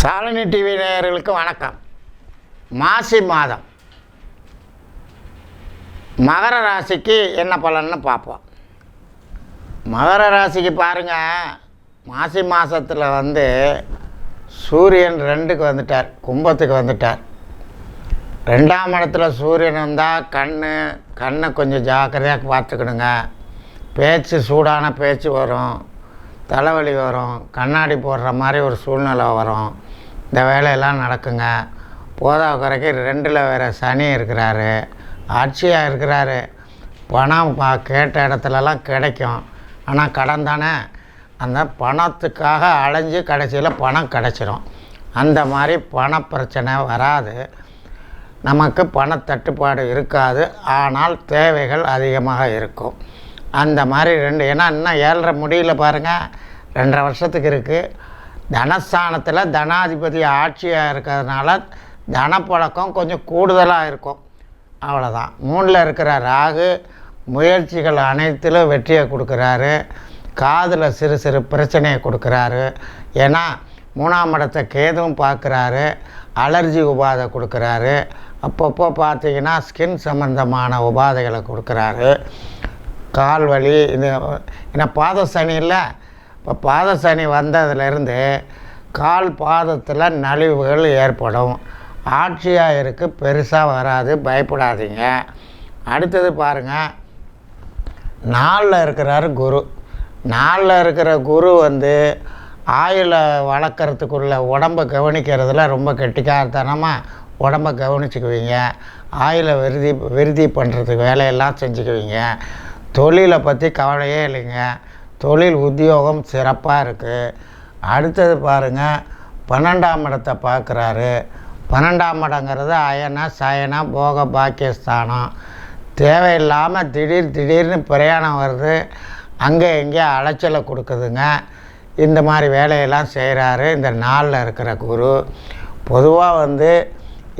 Shalini TV நேயர்களுக்கு வணக்கம். மாசி மாதம். மகர ராசிக்கு என்ன பலன்னு பார்ப்போம். மகர ராசிக்கு பாருங்க மாசி மாதத்தில் வந்து சூரியன் ரெண்டுக்கு வந்துட்டார் கும்பத்துக்கு வந்துட்டார். ரெண்டாம் இடத்துல சூரியன் வந்தால் கண் கண்ணை கொஞ்சம் ஜாக்கிரதையாக பார்த்துக்கணுங்க. பேச்சு சூடான பேச்சு வரும். தலைவலி வரும். கண்ணாடி போடுற மாதிரி ஒரு சூழ்நிலை வரும். இந்த வேலையெல்லாம் நடக்குங்க. போதா குறைக்கு ரெண்டில் வேறு சனி இருக்கிறாரு. ஆட்சியாக இருக்கிறாரு. பணம் பா கேட்ட இடத்துலலாம் கிடைக்கும். ஆனால் கடன் தானே? அந்த பணத்துக்காக அலைஞ்சு கடைசியில் பணம் கிடச்சிரும். அந்த மாதிரி பண பிரச்சனை வராது. நமக்கு பண தட்டுப்பாடு இருக்காது. ஆனால் தேவைகள் அதிகமாக இருக்கும். அந்த மாதிரி ரெண்டு ஏன்னா இன்னும் ஏழரை முடியல பாருங்கள் ரெண்டரை வருஷத்துக்கு இருக்குது தனஸ்தானத்தில் தனாதிபதி ஆட்சியாக இருக்கிறதுனால தனப்பழக்கம் கொஞ்சம் கூடுதலாக இருக்கும். அவ்வளோதான் மூணில் இருக்கிற ராகு முயற்சிகள் அனைத்திலும் வெற்றியை கொடுக்குறாரு. காதில் சிறு சிறு பிரச்சனையை கொடுக்குறாரு. ஏன்னா மூணாம் இடத்தை கேதுவும் பார்க்குறாரு. அலர்ஜி உபாதை கொடுக்குறாரு. அப்பப்போ பார்த்தீங்கன்னா ஸ்கின் சம்மந்தமான உபாதைகளை கொடுக்குறாரு. கால் வலி இது ஏன்னா பாத சனி இல்லை இப்போ பாத சனி வந்ததுலேருந்து கால் பாதத்தில் நலிவுகள் ஏற்படும். ஆட்சியாக இருக்கு பெருசாக வராது பயப்படாதீங்க. அடுத்தது பாருங்கள் நாளில் இருக்கிறாரு குரு. நாளில் இருக்கிற குரு வந்து ஆயுளை வளர்க்குறதுக்குள்ள உடம்பை கவனிக்கிறதுல ரொம்ப கெட்டிக்காரத்தனமாக உடம்பை கவனிச்சுக்குவீங்க. ஆயுளை விருதி விருதி பண்ணுறதுக்கு வேலையெல்லாம் செஞ்சுக்குவீங்க. தொழிலை பற்றி கவலையே இல்லைங்க. தொழில் உத்தியோகம் சிறப்பாக இருக்குது அடுத்தது பாருங்கள் பன்னெண்டாம் இடத்தை பார்க்குறாரு பன்னெண்டாம் இடங்கிறது அயனா சயனா போக பாக்கியஸ்தானம். தேவையில்லாமல் திடீர் திடீர்னு பிரயாணம் வருது. அங்கே எங்கே அலைச்சலை கொடுக்குதுங்க. இந்த மாதிரி வேலையெல்லாம் செய்கிறாரு இந்த நாளில் இருக்கிற குரு. பொதுவாக வந்து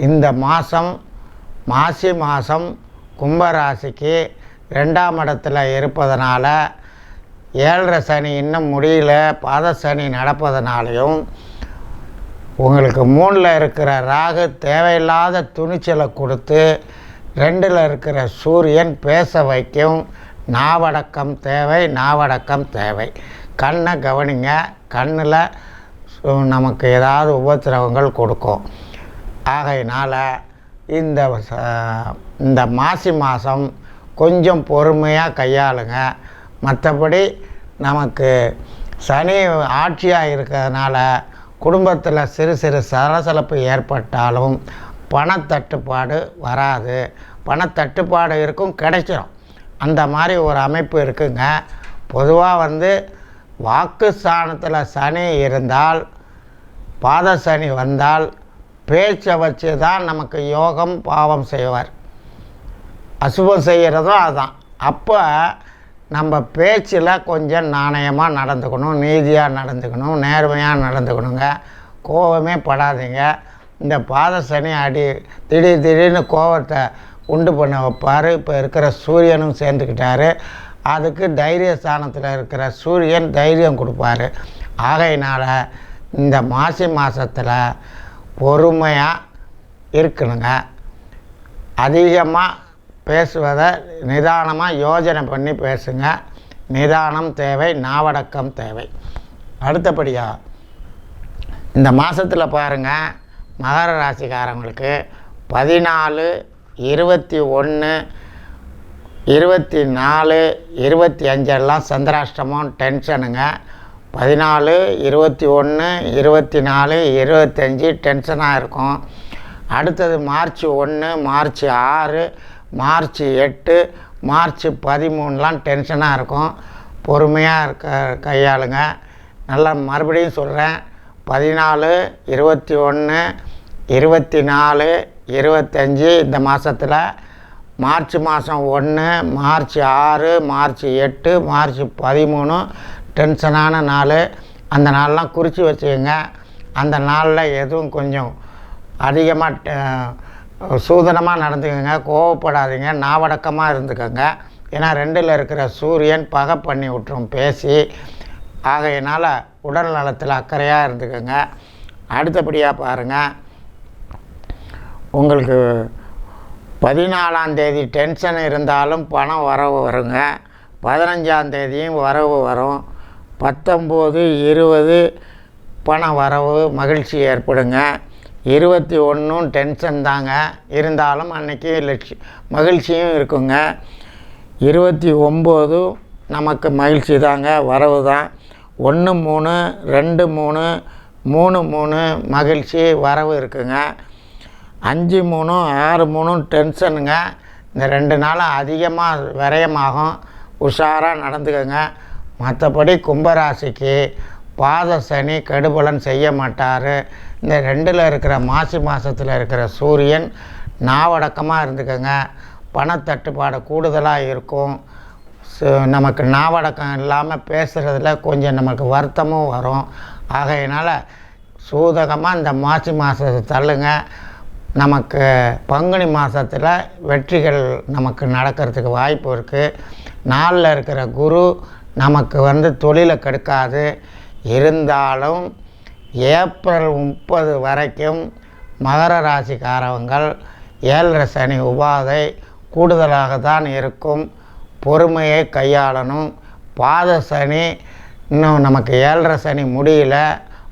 இந்த மாதம் மாசி மாதம் கும்பராசிக்கு ரெண்டாம் இடத்துல இருப்பதனால் ஏழரை சனி இன்னும் முடியல பாத சனி நடப்பதனாலையும் உங்களுக்கு மூணில் இருக்கிற ராகு தேவையில்லாத துணிச்சலை கொடுத்து ரெண்டில் இருக்கிற சூரியன் பேச வைக்கும். நாவடக்கம் தேவை நாவடக்கம் தேவை. கண்ணை கவனிங்க கண்ணில் நமக்கு ஏதாவது உபத்திரவங்கள் கொடுக்கும். ஆகையினால் இந்த இந்த மாசி மாதம் கொஞ்சம் பொறுமையாக கையாளுங்க. மற்றபடி நமக்கு சனி ஆட்சியாக இருக்கிறதுனால குடும்பத்தில் சிறு சிறு சலசலப்பு ஏற்பட்டாலும் பணத்தட்டுப்பாடு வராது. பணத்தட்டுப்பாடு இருக்கும் கிடைச்சிடும் அந்த மாதிரி ஒரு அமைப்பு இருக்குங்க. பொதுவாக வந்து வாக்கு ஸ்தானத்தில் சனி இருந்தால் பாத சனி வந்தால் பேச்சை வச்சு தான் நமக்கு யோகம் பாவம் செய்வார். அசுபம் செய்கிறதும் அதுதான் அப்போ நம்ம பேச்சில் கொஞ்சம் நாணயமாக நடந்துக்கணும் நீதியாக நடந்துக்கணும் நேர்மையாக நடந்துக்கணுங்க. கோவமே படாதீங்க. இந்த பாதசனி அடி திடீர் திடீர்னு கோவத்தை உண்டு பண்ண வைப்பார். இப்போ இருக்கிற சூரியனும் சேர்ந்துக்கிட்டாரு. அதுக்கு தைரிய ஸ்தானத்தில் இருக்கிற சூரியன் தைரியம் கொடுப்பாரு. ஆகையினால் இந்த மாசி மாதத்தில் பொறுமையாக இருக்கணுங்க. அதிகமாக பேசுவதை நிதானமாக யோஜனை பண்ணி பேசுங்க. நிதானம் தேவை நாவடக்கம் தேவை. அடுத்தபடியாக இந்த மாதத்தில் பாருங்கள் மகர ராசிக்காரங்களுக்கு பதினாலு இருபத்தி ஒன்று இருபத்தி நாலு இருபத்தி அஞ்செல்லாம் சந்திராஷ்டமம் டென்ஷனுங்க பதினாலு இருபத்தி ஒன்று இருபத்தி நாலு இருபத்தஞ்சி டென்ஷனாக இருக்கும். அடுத்தது மார்ச் ஒன்று மார்ச் ஆறு மார்ச் எட்டு மார்ச் பதிமூணுலாம் டென்ஷனாக இருக்கும். பொறுமையாக இருக்க கையாளுங்க. நல்லா மறுபடியும் சொல்கிறேன் பதினாலு இருபத்தி ஒன்று இருபத்தி நாலு இருபத்தஞ்சி இந்த மாதத்தில் மார்ச் மாதம் ஒன்று மார்ச் ஆறு மார்ச் எட்டு மார்ச் பதிமூணு டென்ஷனான நாள். அந்த நாள்லாம் குறித்து வச்சுக்கோங்க. அந்த நாளில் எதுவும் கொஞ்சம் அதிகமாக சூதனமாக நடந்துக்கோங்க கோவப்படாதீங்க நாவடக்கமாக இருந்துக்கோங்க. ஏன்னா ரெண்டில் இருக்கிற சூரியன் பகை பண்ணி விட்டுரும் பேசி. ஆகையினால் உடல் நலத்தில் அக்கறையாக இருந்துக்கோங்க. அடுத்தபடியாக பாருங்கள் உங்களுக்கு பதினாலாம் தேதி டென்ஷன் இருந்தாலும் பணம் வரவு வருங்க. பதினஞ்சாம் தேதியும் வரவு வரும். பத்தொம்போது இருபது பண வரவு மகிழ்ச்சி ஏற்படுங்க. இருபத்தி ஒன்றும் டென்ஷன் தாங்க. இருந்தாலும் அன்றைக்கி லட்சி மகிழ்ச்சியும் இருக்குங்க. இருபத்தி ஒம்போதும் நமக்கு மகிழ்ச்சி தாங்க வரவு தான். ஒன்று மூணு ரெண்டு மூணு மூணு மூணு மகிழ்ச்சி வரவு இருக்குங்க. அஞ்சு மூணும் ஆறு மூணும் டென்ஷனுங்க இந்த ரெண்டு நாளும் அதிகமாக விரயமாகும். உஷாராக நடந்துக்கங்க. மற்றபடி கும்பராசிக்கு பாத சனி கெடுபலன் செய்ய மாட்டார். இந்த ரெண்டில் இருக்கிற மாசி மாதத்தில் இருக்கிற சூரியன் நாவடக்கமாக இருந்துக்கங்க. பணத்தட்டுப்பாடு கூடுதலாக இருக்கும். நமக்கு நாவடக்கம் இல்லாமல் பேசுகிறதுல கொஞ்சம் நமக்கு வருத்தமும் வரும். ஆகையினால் சூதகமாக இந்த மாசி மாதத்தை தள்ளுங்க. நமக்கு பங்குனி மாதத்தில் வெற்றிகள் நமக்கு நடக்கிறதுக்கு வாய்ப்பு இருக்குது நாளில் இருக்கிற குரு நமக்கு வந்து தொழிலை கெடுக்காது. இருந்தாலும் ஏப்ரல் முப்பது வரைக்கும் மகர ராசிக்காரவங்கள் ஏழரை சனி உபாதை கூடுதலாக தான் இருக்கும். பொறுமையை கையாளணும். பாத சனி இன்னும் நமக்கு ஏழரை சனி முடியல.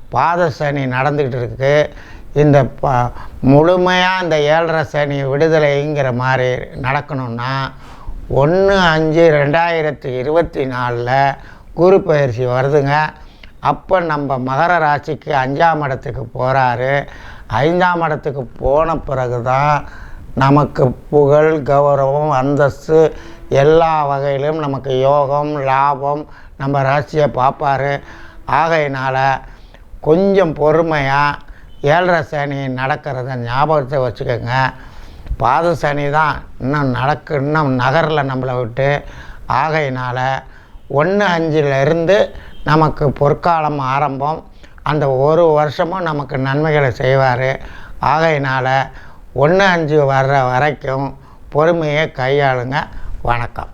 பாத சனி நடந்துக்கிட்டு இருக்கு. இந்த ப முழுமையாக இந்த ஏழரை சனி விடுதலைங்கிற மாதிரி நடக்கணும்னா ஒன்று அஞ்சு ரெண்டாயிரத்தி இருபத்தி நாலில் குரு பயிற்சி வருதுங்க. அப்போ நம்ம மகர ராசிக்கு அஞ்சாம் இடத்துக்கு போகிறாரு ஐந்தாம் இடத்துக்கு போன பிறகு தான் நமக்கு புகழ் கௌரவம் அந்தஸ்து எல்லா வகையிலும் நமக்கு யோகம் லாபம் நம்ம ராசியை பார்ப்பாரு. ஆகையினால் கொஞ்சம் பொறுமையாக ஏழரை சனி நடக்கிறத ஞாபகத்தை வச்சுக்கோங்க. பாத சனி தான் இன்னும் நடக்கு இன்னும் நகரில் நம்மளை விட்டு. ஆகையினால் ஒன்று அஞ்சிலிருந்து நமக்கு பொற்காலம் ஆரம்பம். அந்த ஒரு வருஷமும் நமக்கு நன்மைகளை செய்வார். ஆகையினால் ஒன்று அஞ்சு வர்ற வரைக்கும் பொறுமையை கையாளுங்க. வணக்கம்.